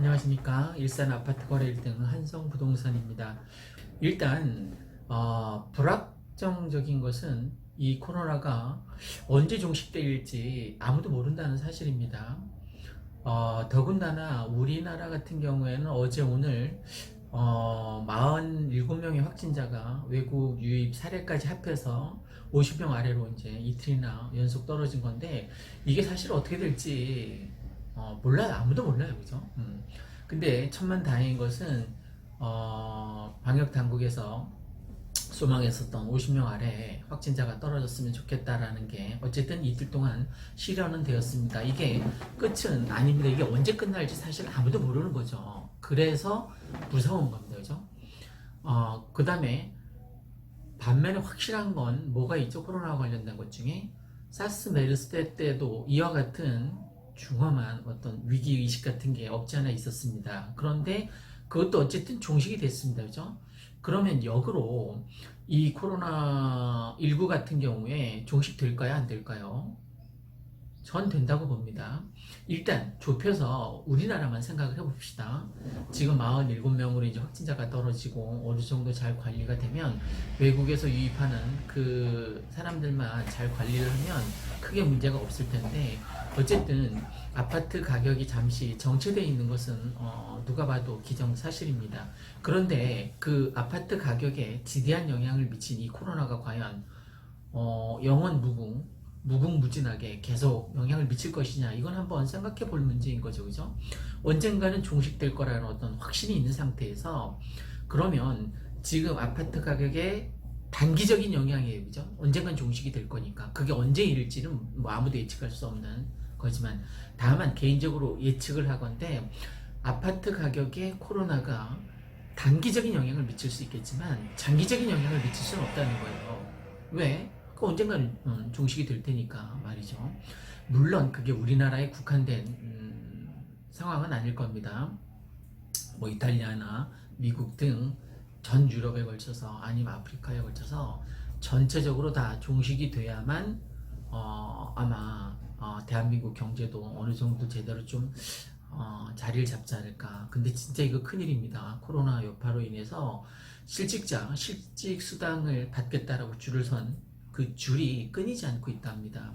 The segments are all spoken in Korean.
안녕하십니까 일산 아파트 거래 1등 한성 부동산입니다. 일단 어, 불확정적인 것은 이 코로나가 언제 종식될지 아무도 모른다는 사실입니다. 어, 더군다나 우리나라 같은 경우에는 어제 오늘 어, 47명의 확진자가 외국 유입 사례까지 합해서 50명 아래로 이제 이틀이나 연속 떨어진 건데 이게 사실 어떻게 될지 어, 몰라요. 아무도 몰라요. 그죠? 음. 근데 천만 다행인 것은 어, 방역 당국에서 소망했었던 50명 아래 확진자가 떨어졌으면 좋겠다라는 게 어쨌든 이틀 동안 실현은 되었습니다. 이게 끝은 아닙니다. 이게 언제 끝날지 사실 아무도 모르는 거죠. 그래서 무서운 겁니다. 그죠? 어, 그 다음에 반면에 확실한 건 뭐가 있죠? 코로나 관련된 것 중에 사스 메르스 때 때도 이와 같은 중험한 어떤 위기 의식 같은 게 없지 않아 있었습니다. 그런데 그것도 어쨌든 종식이 됐습니다. 그죠? 그러면 역으로 이 코로나 19 같은 경우에 종식될까요? 안 될까요? 전 된다고 봅니다. 일단 좁혀서 우리나라만 생각을 해봅시다. 지금 47명으로 이제 확진자가 떨어지고 어느 정도 잘 관리가 되면 외국에서 유입하는 그 사람들만 잘 관리를 하면 크게 문제가 없을 텐데 어쨌든 아파트 가격이 잠시 정체되어 있는 것은 어, 누가 봐도 기정사실입니다. 그런데 그 아파트 가격에 지대한 영향을 미친 이 코로나가 과연 어, 영원 무궁 무궁무진하게 계속 영향을 미칠 것이냐 이건 한번 생각해 볼 문제인 거죠. 그죠? 언젠가는 종식될 거라는 어떤 확신이 있는 상태에서 그러면 지금 아파트 가격에 단기적인 영향이에요. 그죠? 언젠간 종식이 될 거니까. 그게 언제 일지는 뭐 아무도 예측할 수 없는 거지만 다만 개인적으로 예측을 하건데 아파트 가격에 코로나가 단기적인 영향을 미칠 수 있겠지만 장기적인 영향을 미칠 수는 없다는 거예요. 왜? 그 언젠가는 음, 종식이 될 테니까 말이죠. 물론 그게 우리나라에 국한된 음, 상황은 아닐 겁니다. 뭐 이탈리아나 미국 등 전 유럽에 걸쳐서 아니면 아프리카에 걸쳐서 전체적으로 다 종식이 돼야만 어, 아마 어, 대한민국 경제도 어느 정도 제대로 좀 어, 자리를 잡지 않을까. 근데 진짜 이거 큰일입니다. 코로나 여파로 인해서 실직자, 실직 수당을 받겠다라고 줄을 선 그 줄이 끊이지 않고 있답니다.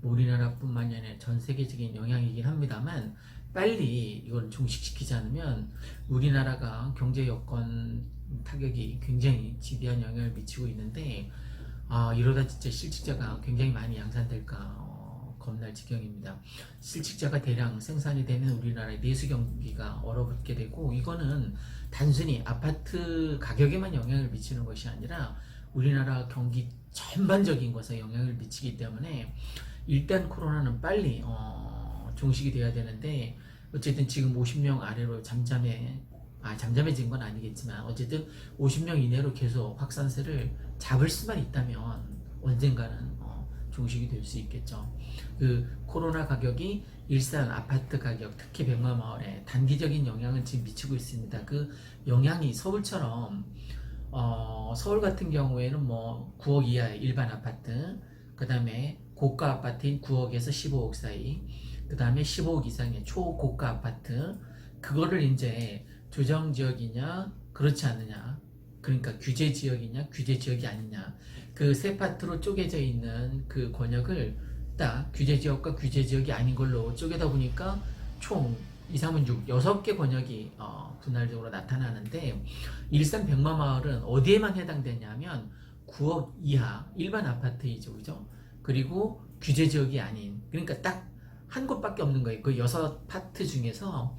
뭐 우리나라뿐만이 아니라 전 세계적인 영향이긴 합니다만 빨리 이걸 종식시키지 않으면 우리나라가 경제 여건 타격이 굉장히 지대한 영향을 미치고 있는데 아 이러다 진짜 실직자가 굉장히 많이 양산될까 어, 겁날 지경입니다. 실직자가 대량 생산이 되면 우리나라의 내수 경기가 얼어붙게 되고 이거는 단순히 아파트 가격에만 영향을 미치는 것이 아니라 우리나라 경기 전반적인 것에 영향을 미치기 때문에 일단 코로나는 빨리 어, 종식이 돼야 되는데 어쨌든 지금 50명 아래로 잠잠해 아 잠잠해진 건 아니겠지만 어쨌든 50명 이내로 계속 확산세를 잡을 수만 있다면 언젠가는 어, 종식이 될 수 있겠죠. 그 코로나 가격이 일산 아파트 가격 특히 백마 마을에 단기적인 영향을 지금 미치고 있습니다. 그 영향이 서울처럼 어, 서울 같은 경우에는 뭐 9억 이하의 일반 아파트, 그 다음에 고가 아파트인 9억에서 15억 사이, 그 다음에 15억 이상의 초고가 아파트, 그거를 이제 조정 지역이냐, 그렇지 않느냐, 그러니까 규제 지역이냐, 규제 지역이 아니냐, 그 세 파트로 쪼개져 있는 그 권역을 딱 규제 지역과 규제 지역이 아닌 걸로 쪼개다 보니까 총 2, 3은 6, 6개 권역이 어, 분할적으로 나타나는데 일산 백마마을은 어디에만 해당되냐면 9억 이하 일반 아파트이죠. 그죠? 그리고 규제 지역이 아닌 그러니까 딱 한 곳밖에 없는 거예요. 그 여섯 파트 중에서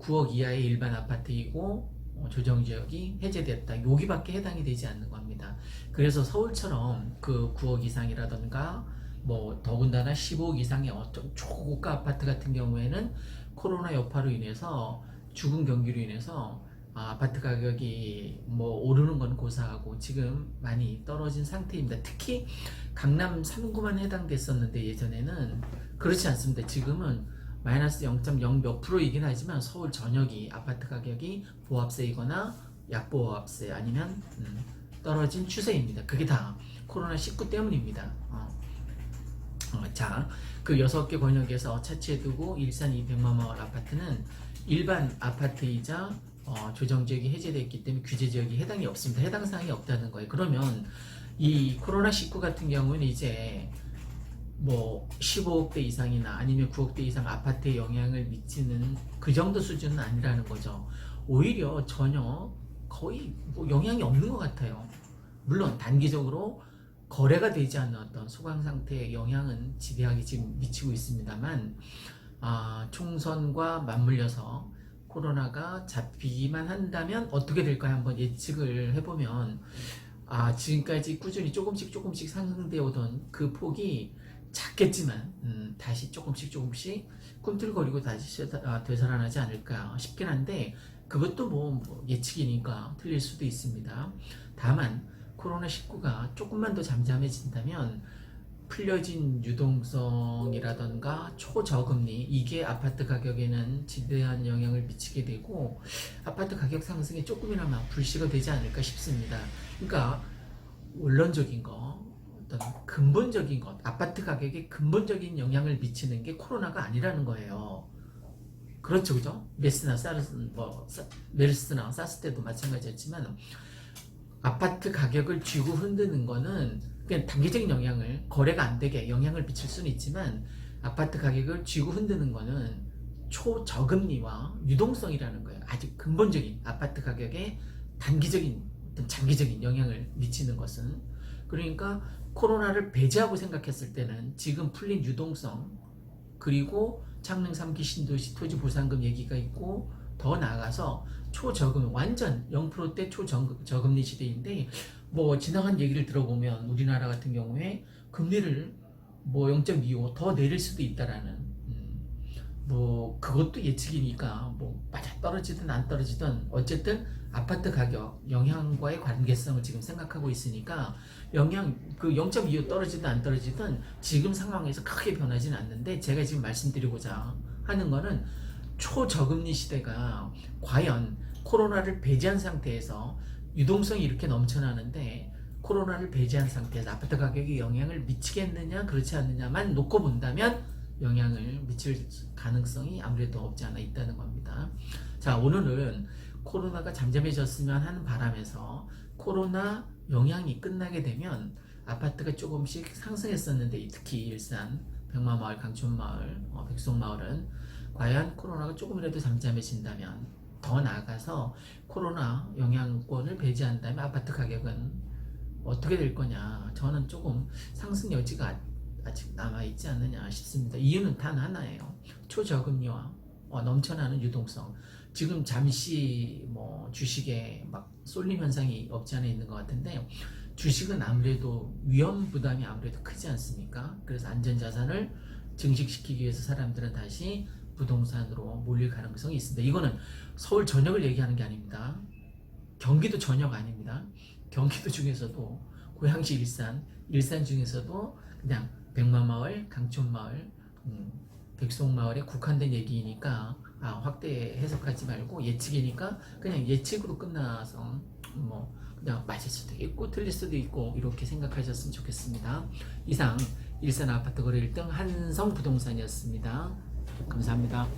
9억 이하의 일반 아파트이고 어, 조정 지역이 해제됐다. 여기밖에 해당이 되지 않는 겁니다. 그래서 서울처럼 그 9억 이상이라던가 뭐 더군다나 15억 이상의 어떤 초고가 아파트 같은 경우에는 코로나 여파로 인해서 죽은 경기로 인해서 아, 아파트 가격이 뭐 오르는 건 고사하고 지금 많이 떨어진 상태입니다. 특히 강남 3구만 해당됐었는데 예전에는 그렇지 않습니다. 지금은 마이너스 0.0몇 프로이긴 하지만 서울 전역이 아파트 가격이 보합세이거나 약보합세 아니면 음, 떨어진 추세입니다. 그게 다 코로나 19 때문입니다. 어. 어, 자, 그 여섯 개 권역에서 차치해두고 일산 200만 마을 아파트는 일반 아파트이자 어, 조정지역이 해제됐기 때문에 규제지역이 해당이 없습니다. 해당 사항이 없다는 거예요. 그러면 이 코로나19 같은 경우는 이제 뭐 15억대 이상이나 아니면 9억대 이상 아파트에 영향을 미치는 그 정도 수준은 아니라는 거죠. 오히려 전혀 거의 뭐 영향이 없는 것 같아요. 물론 단기적으로 거래가 되지 않는 어떤 소강 상태의 영향은 지대하게 지금 미치고 있습니다만 아, 총선과 맞물려서 코로나가 잡히기만 한다면 어떻게 될까요? 한번 예측을 해보면 아, 지금까지 꾸준히 조금씩 조금씩 상승되어 오던 그 폭이 작겠지만 음, 다시 조금씩 조금씩 꿈틀거리고 다시 되- 아, 되살아나지 않을까 싶긴 한데 그것도 뭐, 뭐 예측이니까 틀릴 수도 있습니다. 다만 코로나19가 조금만 더 잠잠해진다면 풀려진 유동성이라던가 초저금리 이게 아파트 가격에는 지대한 영향을 미치게 되고 아파트 가격 상승에 조금이나마 불씨가 되지 않을까 싶습니다. 그러니까 원론적인 거 어떤 근본적인 것 아파트 가격에 근본적인 영향을 미치는 게 코로나가 아니라는 거예요. 그렇죠, 그죠? 메스나 사르스, 뭐 사- 메르스나 사스 때도 마찬가지였지만 아파트 가격을 쥐고 흔드는 거는 그냥 단기적인 영향을 거래가 안 되게 영향을 미칠 수는 있지만 아파트 가격을 쥐고 흔드는 거는 초저금리와 유동성이라는 거예요. 아주 근본적인 아파트 가격에 단기적인 어떤 장기적인 영향을 미치는 것은 그러니까 코로나를 배제하고 생각했을 때는 지금 풀린 유동성 그리고 창릉 3기 신도시 토지 보상금 얘기가 있고 더 나아가서 초저금 완전 0%대 초저금리 시대인데 뭐 지나간 얘기를 들어보면 우리나라 같은 경우에 금리를 뭐 0.25 더 내릴 수도 있다라는 음, 뭐 그것도 예측이니까 뭐 맞아 떨어지든 안 떨어지든 어쨌든 아파트 가격 영향과의 관계성을 지금 생각하고 있으니까 영향 그 0.25 떨어지든 안 떨어지든 지금 상황에서 크게 변하지는 않는데 제가 지금 말씀드리고자 하는 거는 초저금리 시대가 과연 코로나를 배제한 상태에서 유동성이 이렇게 넘쳐나는데 코로나를 배제한 상태에서 아파트 가격에 영향을 미치겠느냐 그렇지 않느냐만 놓고 본다면 영향을 미칠 가능성이 아무래도 없지 않아 있다는 겁니다. 자 오늘은 코로나가 잠잠해졌으면 하는 바람에서 코로나 영향이 끝나게 되면 아파트가 조금씩 상승했었는데 특히 일산 백마마을, 강촌마을, 어, 백송마을은 과연 코로나가 조금이라도 잠잠해진다면 더 나아가서 코로나 영향권을 배제한다면 아파트 가격은 어떻게 될 거냐 저는 조금 상승 여지가 아- 아직 남아있지 않느냐 싶습니다. 이유는 단 하나예요. 초저금리와 어, 넘쳐나는 유동성. 지금 잠시 뭐 주식에 막 쏠림 현상이 없지 않아 있는 것 같은데 주식은 아무래도 위험 부담이 아무래도 크지 않습니까? 그래서 안전자산을 증식시키기 위해서 사람들은 다시 부동산으로 몰릴 가능성이 있습니다. 이거는 서울 전역을 얘기하는 게 아닙니다. 경기도 전역 아닙니다. 경기도 중에서도 고양시 일산, 일산 중에서도 그냥 백마마을, 강촌마을, 음, 백송마을에 국한된 얘기니까 아, 확대 해석하지 말고 예측이니까 그냥 예측으로 끝나서 뭐 그냥 맞을 수도 있고 틀릴 수도 있고 이렇게 생각하셨으면 좋겠습니다. 이상 일산 아파트 거래 1등 한성 부동산이었습니다. 감사합니다.